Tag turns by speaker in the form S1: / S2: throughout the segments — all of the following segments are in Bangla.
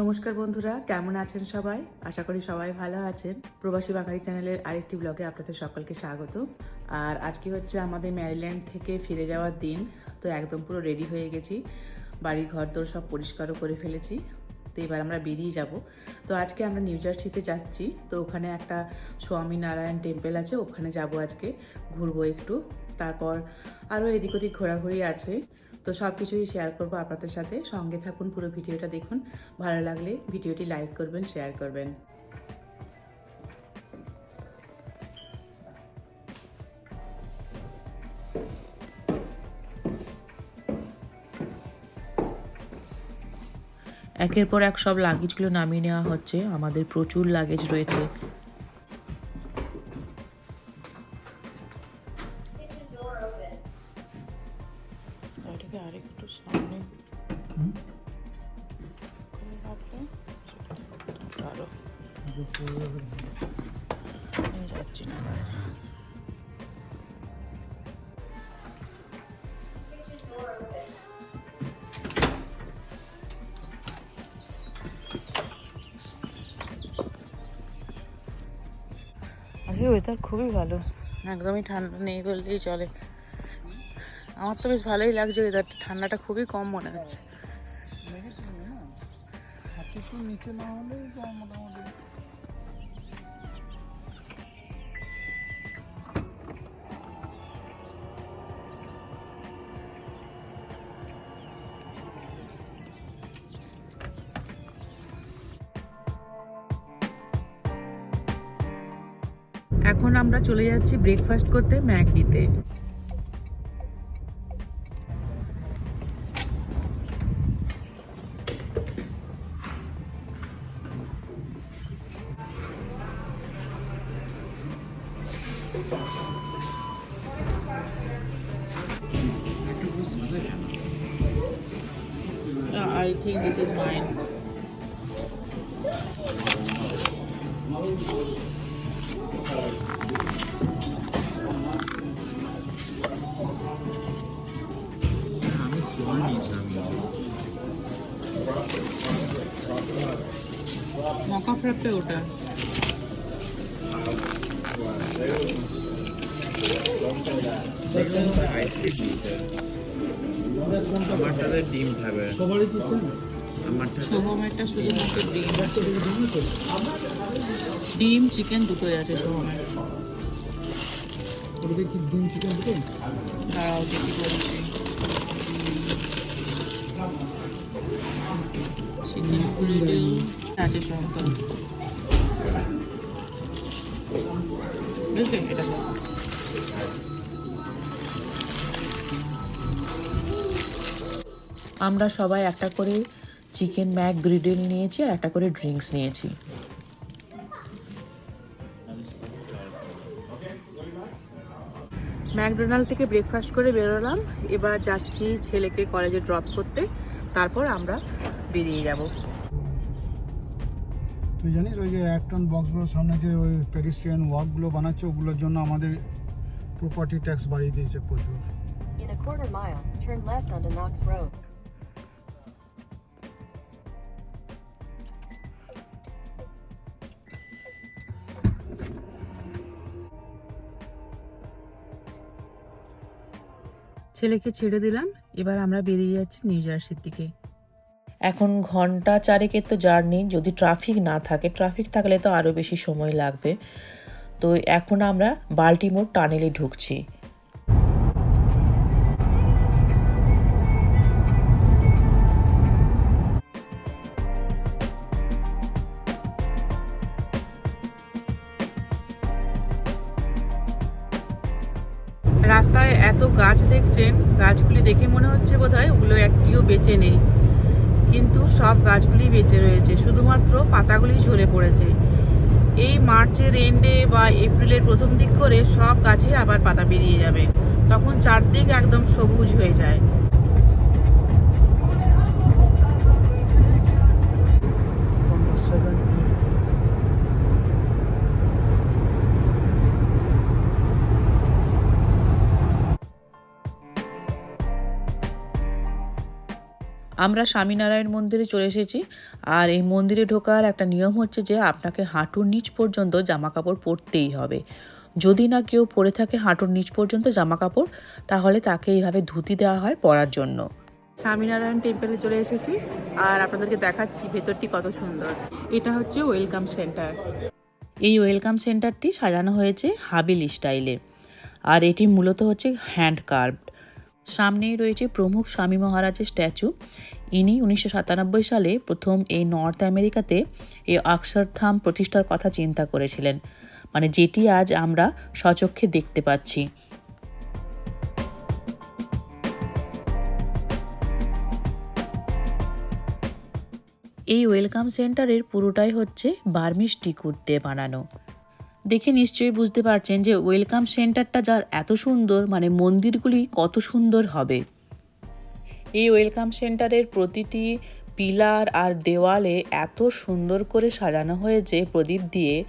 S1: নমস্কার বন্ধুরা, কেমন আছেন সবাই? আশা করি সবাই ভালো আছেন। প্রবাসী বাঙালি চ্যানেলের আরেকটি ব্লগে আপনাদের সকলকে স্বাগত। আর আজকে হচ্ছে আমাদের ম্যারিল্যান্ড থেকে ফিরে যাওয়ার দিন, তো একদম পুরো রেডি হয়ে গেছি। বাড়ি ঘর দোর সব পরিষ্কারও করে ফেলেছি, তো এবার আমরা বেরিয়ে যাব। তো আজকে আমরা নিউ জার্সিতে যাচ্ছি, তো ওখানে একটা স্বামী নারায়ণ টেম্পল আছে, ওখানে যাব আজকে, ঘুরবো একটু। তারপর আরও এদিক ওদিক ঘোরাঘুরি আছে। তো সব কিছুই শেয়ার করব আপনাদের সাথে। সঙ্গে থাকুন, পুরো ভিডিওটা দেখুন। ভালো লাগলে ভিডিওটি লাইক করবেন শেয়ার করবেন। একের পর এক সব লাগেজগুলো নামিয়ে নেওয়া হচ্ছে। আমাদের প্রচুর লাগেজ রয়েছে। আজকে ওয়েদার খুবই ভালো। একদমই ঠান্ডা নেই বললেই চলে। আমার তো বেশ ভালোই লাগছে ওয়েদারটা ঠান্ডাটা খুবই কম মনে হচ্ছে।
S2: নিচে না হলেই মোটামুটি
S1: এখন আমরা চলে যাচ্ছি ব্রেকফাস্ট করতে ম্যাগডিতে I think this is mine.
S2: সময় নিয়েছিলাম
S1: মকা ওটা।
S2: আমারটাতে ডিম খাবে।
S3: সবারই
S1: সোহমেরটা শুধুমাত্র ডিম ডিম চিকেন দুটোই আছে সোহমের
S3: ওটাকে কি ডিম চিকেন
S1: দাঁড়াও দেখি বলছি করে আছে সব তো। এটা আমরা সবাই একটা করে চিকেন ম্যাক গ্রিডেল নিয়েছি আর একটা করে ড্রিঙ্কস নিয়েছি। ম্যাকডোনাল্ড থেকে ব্রেকফাস্ট করে বেরোলাম। এবার যাচ্ছি ছেলেকে কলেজে ড্রপ করতে। তারপর আমরা বেরিয়ে যাব।
S3: তুই জানিস ওই যে এক টন বক্সগুলোর সামনে যে ওই পেডিস্ট্রিয়ান ওয়াকগুলো বানাচ্ছে ওগুলোর জন্য আমাদের প্রপার্টি ট্যাক্স বাড়িয়ে দিয়েছে প্রচুর।
S4: In a quarter mile, turn left onto Knox Road.
S1: ছেলেকে ছেড়ে দিলাম, এবার আমরা বেরিয়ে যাচ্ছি নিউ জার্সির দিকে। এখন ঘণ্টা চারেকের তো জার্নি, যদি ট্রাফিক না থাকে, ট্রাফিক থাকলে তো আরও বেশি সময় লাগবে। তো এখন আমরা বাল্টিমোর টানেলে ঢুকছি। দেখছেন গাছগুলি দেখে মনে হচ্ছে বোধহয় ওগুলো একটিও বেঁচে নেই। কিন্তু সব গাছগুলি বেঁচে রয়েছে, শুধুমাত্র পাতাগুলি ঝরে পড়েছে। এই মার্চের এন্ডে বা এপ্রিলের প্রথম দিক করে সব গাছে আবার পাতা বেরিয়ে যাবে। তখন চারদিক একদম সবুজ হয়ে যায়।
S5: আমরা স্বামীনারায়ণ মন্দিরে চলে এসেছি আর এই মন্দিরে ঢোকার একটা নিয়ম হচ্ছে যে আপনাকে হাঁটুর নিচ পর্যন্ত জামা কাপড় পরতেই হবে। যদি না কেউ পরে থাকে হাঁটুর নিচ পর্যন্ত জামা কাপড় তাহলে তাকে এইভাবে ধুতি দেওয়া হয় পরার জন্য। স্বামীনারায়ণ টেম্পলে চলে এসেছি আর আপনাদেরকে দেখাচ্ছি ভেতরটি কত সুন্দর। এটা হচ্ছে ওয়েলকাম সেন্টার এই ওয়েলকাম সেন্টারটি সাজানো হয়েছে হাবিল স্টাইলে। আর এটি মূলত হচ্ছে হ্যান্ড কার্ভড সামনেই রয়েছে প্রমুখ স্বামী মহারাজের স্ট্যাচু। ইনি উনিশশো সাতানব্বই সালে প্রথম এই নর্থ আমেরিকাতে এই অক্ষরধাম প্রতিষ্ঠার কথা চিন্তা করেছিলেন। মানে যেটি আজ আমরা সচক্ষে দেখতে পাচ্ছি। এই ওয়েলকাম সেন্টারের পুরোটাই হচ্ছে বার্মিশ টিকুট দিয়ে বানানো। দেখে নিশ্চয়ই বুঝতে পারছেন যে ওয়েলকাম সেন্টারটা যার এত সুন্দর মানে মন্দিরগুলি কত সুন্দর হবে। এই ওয়েলকাম সেন্টারের প্রতিটি পিলার আর দেওয়ালে এত সুন্দর করে সাজানো হয়েছে প্রদীপ দিয়ে।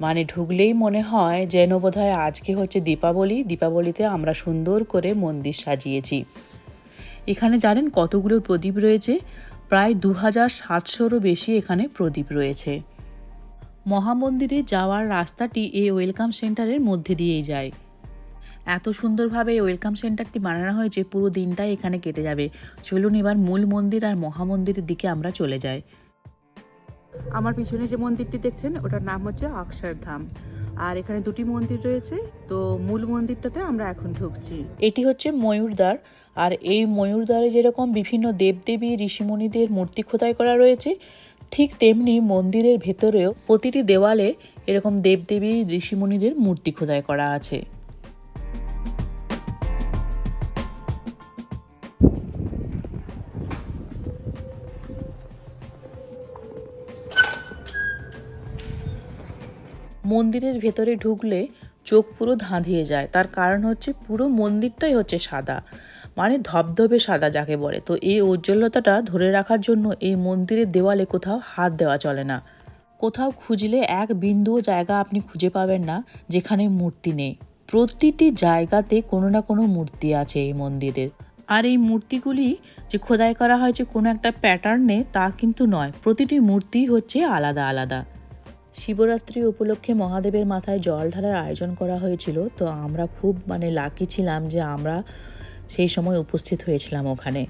S5: মানে ঢুকলেই মনে হয় যেন বোধহয় আজকে হচ্ছে দীপাবলি। দীপাবলিতে আমরা সুন্দর করে মন্দির সাজিয়েছি। এখানে জানেন কতগুলো প্রদীপ রয়েছে? প্রায় দু হাজার সাতশোরও বেশি এখানে প্রদীপ রয়েছে। মহামন্দিরে যাওয়ার রাস্তাটি এই ওয়েলকাম সেন্টারের মধ্যে দিয়েই যায়। এত সুন্দরভাবে এই ওয়েলকাম সেন্টারটি বানানো হয়েছে, পুরো দিনটাই এখানে কেটে যাবে। চলুন এবার মূল মন্দির আর মহামন্দিরের দিকে আমরা চলে যাই। আমার পিছনে যে মন্দিরটি দেখছেন, ওটার নাম হচ্ছে অক্ষরধাম আর এখানে দুটি মন্দির রয়েছে, তো মূল মন্দিরটাতে আমরা এখন ঢুকছি। এটি হচ্ছে ময়ূরদ্বার আর এই ময়ূরদ্বারে যেরকম বিভিন্ন দেবদেবী, ঋষিমুনিদের মূর্তি খোদাই করা রয়েছে ঠিক তেমনি মন্দিরের ভেতরেও প্রতিটি দেওয়ালে এরকম দেবদেবী, ঋষিমুনিদের মূর্তি খোদাই করা আছে। মন্দিরের ভেতরে ঢুকলে চোখ পুরো ধাঁধিয়ে যায়। তার কারণ হচ্ছে পুরো মন্দিরটাই হচ্ছে সাদা। মানে ধবধবে সাদা যাকে বলে। তো এই উজ্জ্বলতাটা ধরে রাখার জন্য এই মন্দিরের দেওয়ালে কোথাও হাত দেওয়া চলে না। কোথাও খুঁজলে এক বিন্দুও জায়গা আপনি খুঁজে পাবেন না, যেখানে মূর্তি নেই। প্রতিটি জায়গাতে কোনো না কোনো মূর্তি আছে এই মন্দিরের। আর এই মূর্তিগুলি যে খোদাই করা হয়েছে কোনো একটা প্যাটার্নে তা কিন্তু নয়। প্রতিটি মূর্তি হচ্ছে আলাদা আলাদা। শিবরাত্রি উপলক্ষে মহাদেবের মাথায় জল ঢালার আয়োজন করা হয়েছিল। তো আমরা খুব মানে লাকি ছিলাম যে আমরা সেই সময় উপস্থিত হয়েছিলাম ওখানে।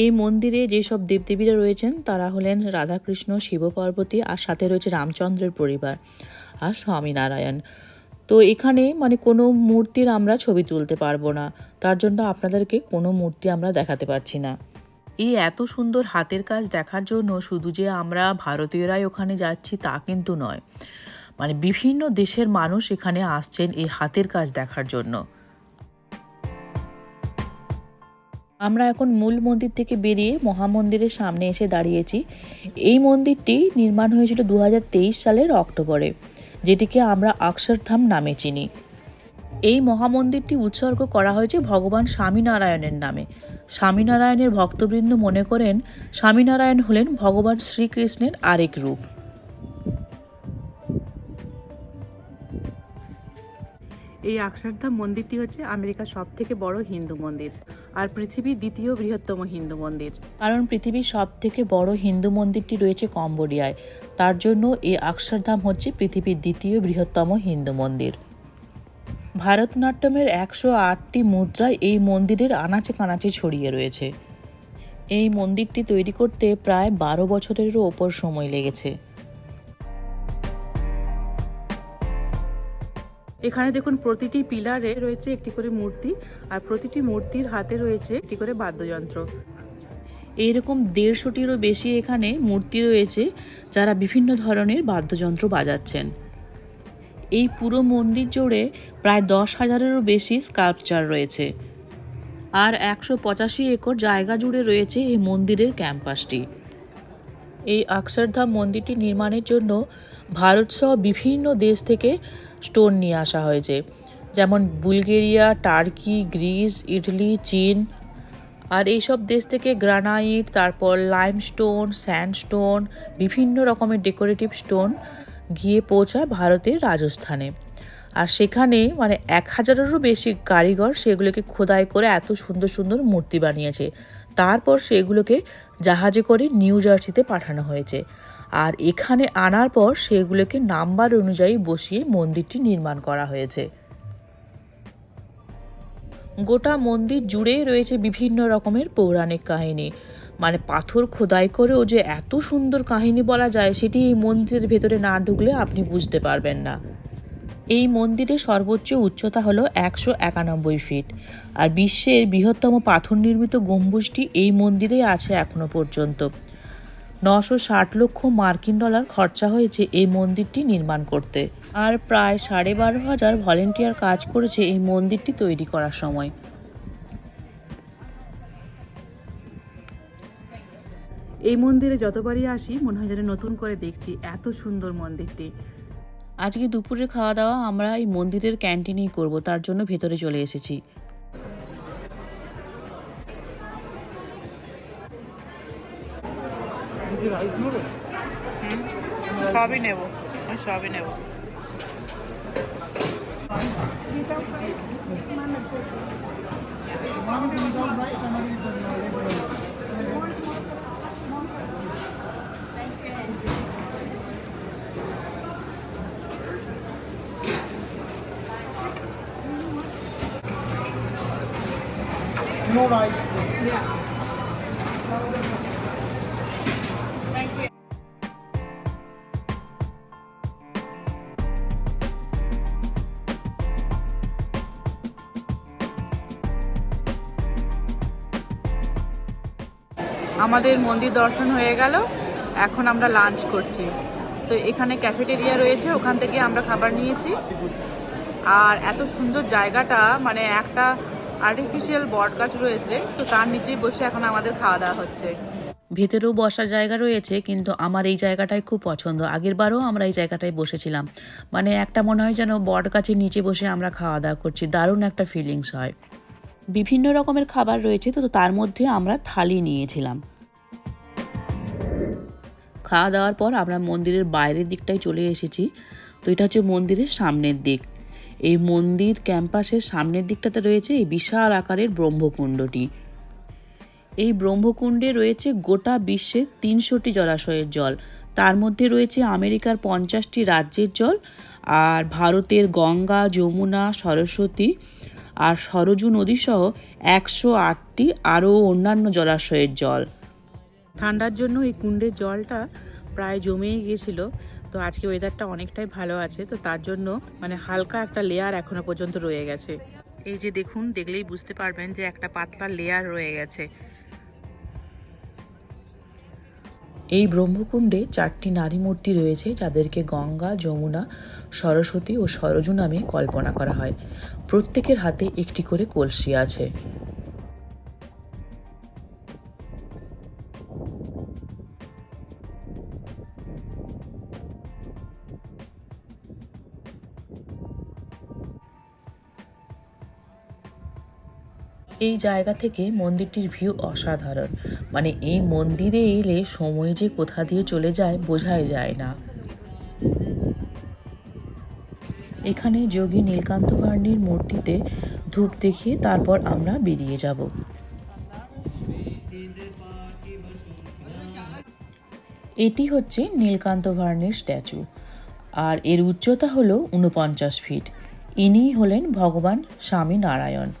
S5: এই মন্দিরে যেসব দেবদেবীরা রয়েছেন, তারা হলেন রাধাকৃষ্ণ শিব পার্বতী আর সাথে রয়েছে রামচন্দ্রের পরিবার আর স্বামীনারায়ণ। তো এখানে মানে কোনো মূর্তির আমরা ছবি তুলতে পারব না। তার জন্য আপনাদেরকে কোনো মূর্তি আমরা দেখাতে পারছি না। এই এত সুন্দর হাতের কাজ দেখার জন্য শুধু যে আমরা ভারতীয়রাই ওখানে যাচ্ছি তা কিন্তু নয়। মানে বিভিন্ন দেশের মানুষ এখানে আসছেন এই হাতের কাজ দেখার জন্য। আমরা এখন মূল মন্দির থেকে বেরিয়ে মহামন্দিরের সামনে এসে দাঁড়িয়েছি। এই মন্দিরটি নির্মাণ হয়েছিল দু হাজার তেইশ সালের অক্টোবরে, যেটিকে আমরা অক্ষরধাম নামে চিনি। এই মহামন্দিরটি উৎসর্গ করা হয়েছে ভগবান স্বামীনারায়ণের নামে। স্বামীনারায়ণের ভক্তবৃন্দ মনে করেন স্বামীনারায়ণ হলেন ভগবান শ্রীকৃষ্ণের আরেক রূপ। এই অক্ষরধাম মন্দিরটি হচ্ছে আমেরিকার সব থেকে বড় হিন্দু মন্দির। আর পৃথিবীর দ্বিতীয় বৃহত্তম হিন্দু মন্দির। কারণ পৃথিবীর সব থেকে বড় হিন্দু মন্দিরটি রয়েছে কম্বোডিয়ায়। তার জন্য এই অক্ষরধাম হচ্ছে পৃথিবীর দ্বিতীয় বৃহত্তম হিন্দু মন্দির। ভারতনাট্যমের একশো আটটি মুদ্রায় এই মন্দিরের আনাচে কানাচে ছড়িয়ে রয়েছে। এই মন্দিরটি তৈরি করতে প্রায় বারো বছরেরও ওপর সময় লেগেছে। এখানে দেখুন প্রতিটি পিলারে রয়েছে একটি করে মূর্তি, আর প্রতিটি মূর্তির হাতে রয়েছে একটি করে বাদ্যযন্ত্র। এইরকম দেড়শোটিরও বেশি এখানে মূর্তি রয়েছে, যারা বিভিন্ন ধরনের বাদ্যযন্ত্র বাজাচ্ছেন। এই পুরো মন্দির জুড়ে প্রায় দশ হাজারেরও বেশি স্কাল্পচার রয়েছে। আর একশো পঁচাশি একর জায়গা জুড়ে রয়েছে এই মন্দিরের ক্যাম্পাসটি। এই অক্ষরধাম মন্দিরটি নির্মাণের জন্য ভারতসহ বিভিন্ন দেশ থেকে স্টোন নিয়ে আসা হয়েছে। যেমন বুলগেরিয়া, টার্কি, গ্রিস, ইটালি, চীন আর এইসব দেশ থেকে গ্রানাইট, তারপর লাইমস্টোন, স্যান্ডস্টোন, বিভিন্ন রকমের ডেকোরেটিভ স্টোন গিয়ে পৌঁছায় ভারতের রাজস্থানে। আর সেখানে মানে এক হাজারেরও বেশি কারিগর সেগুলোকে খোদাই করে এত সুন্দর সুন্দর মূর্তি বানিয়েছে। তারপর সেগুলোকে জাহাজে করে নিউ জার্সিতে পাঠানো হয়েছে। আর এখানে আনার পর সেগুলোকে নাম্বার অনুযায়ী বসিয়ে মন্দিরটি নির্মাণ করা হয়েছে। গোটা মন্দির জুড়েই রয়েছে বিভিন্ন রকমের পৌরাণিক কাহিনী। মানে পাথর খোদাই করেও যে এত সুন্দর কাহিনী বলা যায়, সেটি এই মন্দিরের ভেতরে না ঢুকলে আপনি বুঝতে পারবেন না। এই মন্দিরের সর্বোচ্চ উচ্চতা হলো একশো একানব্বই ফিট। আর বিশ্বের বৃহত্তম পাথর নির্মিত গম্বুজটি এই মন্দিরেই আছে এখনও পর্যন্ত। নশো ষাট লক্ষ মার্কিন ডলার খরচা হয়েছে এই মন্দিরটি নির্মাণ করতে। আর প্রায় সাড়ে বারো হাজার ভলেন্টিয়ার কাজ করেছে এই মন্দিরটি তৈরি করার সময়। এই মন্দিরে যতবারই আসি, মনে হয় যেন নতুন করে দেখছি এত সুন্দর মন্দিরটি। আজকে দুপুরের খাওয়া দাওয়া আমরা এই মন্দিরের ক্যান্টিনেই করব, তার জন্য ভেতরে চলে এসেছি। সবই নেব। সবই নেব।
S3: No rice.
S5: আমাদের মন্দির দর্শন হয়ে গেল। এখন আমরা লাঞ্চ করছি। তো এখানে ক্যাফেটেরিয়া রয়েছে, ওখান থেকে আমরা খাবার নিয়েছি। আর এত সুন্দর জায়গাটা মানে একটা আর্টিফিশিয়াল বট গাছ রয়েছে, তো তার নিচেই বসে এখন আমাদের খাওয়া দাওয়া হচ্ছে। ভেতরেও বসার জায়গা রয়েছে, কিন্তু আমার এই জায়গাটাই খুব পছন্দ। আগের বারও আমরা এই জায়গাটায় বসেছিলাম। মানে একটা মনে হয় যেন বট গাছের নিচে বসে আমরা খাওয়া দাওয়া করছি, দারুণ একটা ফিলিংস হয়। বিভিন্ন রকমের খাবার রয়েছে, তো তার মধ্যে আমরা থালি নিয়েছিলাম। খাওয়া দাওয়ার পর আমরা মন্দিরের বাইরের দিকটায় চলে এসেছি, তো এটা হচ্ছে মন্দিরের সামনের দিক। এই মন্দির ক্যাম্পাসের সামনের দিকটাতে রয়েছে এই বিশাল আকারের ব্রহ্মকুণ্ডটি। এই ব্রহ্মকুণ্ডে রয়েছে গোটা বিশ্বের তিনশোটি জলাশয়ের জল। তার মধ্যে রয়েছে আমেরিকার পঞ্চাশটি রাজ্যের জল আর ভারতের গঙ্গা, যমুনা, সরস্বতী আর সরজু নদীসহ একশো আটটি আরও অন্যান্য জলাশয়ের জল। ঠান্ডার জন্য এই কুণ্ডের জলটা প্রায় জমেই গিয়েছিল। তো আজকে ওয়েদারটা অনেকটাই ভালো আছে, তো তার জন্য মানে হালকা একটা লেয়ার এখনও পর্যন্ত রয়ে গেছে। এই যে দেখুন, দেখলেই বুঝতে পারবেন যে একটা পাতলা লেয়ার রয়ে গেছে। এই ব্রহ্মকুণ্ডে চারটি নারী মূর্তি রয়েছে, যাদেরকে গঙ্গা, যমুনা, সরস্বতী ও সরজু নামে কল্পনা করা হয়। প্রত্যেকের হাতে একটি করে কলসি আছে। এই জায়গা থেকে মন্দিরটির ভিউ অসাধারণ। মানে এই মন্দিরে এলে সময় যে কোথা দিয়ে চলে যায় বোঝাই যায় না। এখানে যোগী নীলকান্ত ভার্নির মূর্তিতে ধূপ দেখিয়ে তারপর আমরা বেরিয়ে যাব। এটি হচ্ছে নীলকান্ত ভার্নির স্ট্যাচু। আর এর উচ্চতা হলো উনপঞ্চাশ ফিট। ইনিই হলেন ভগবান স্বামী নারায়ণ।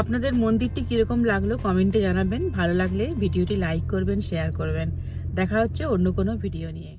S5: আপনাদের মন্দিরটি কীরকম লাগল কমেন্টে জানাবেন। ভালো লাগলে ভিডিওটি লাইক করবেন, শেয়ার করবেন। দেখা হচ্ছে অন্য কোনো ভিডিও নিয়ে।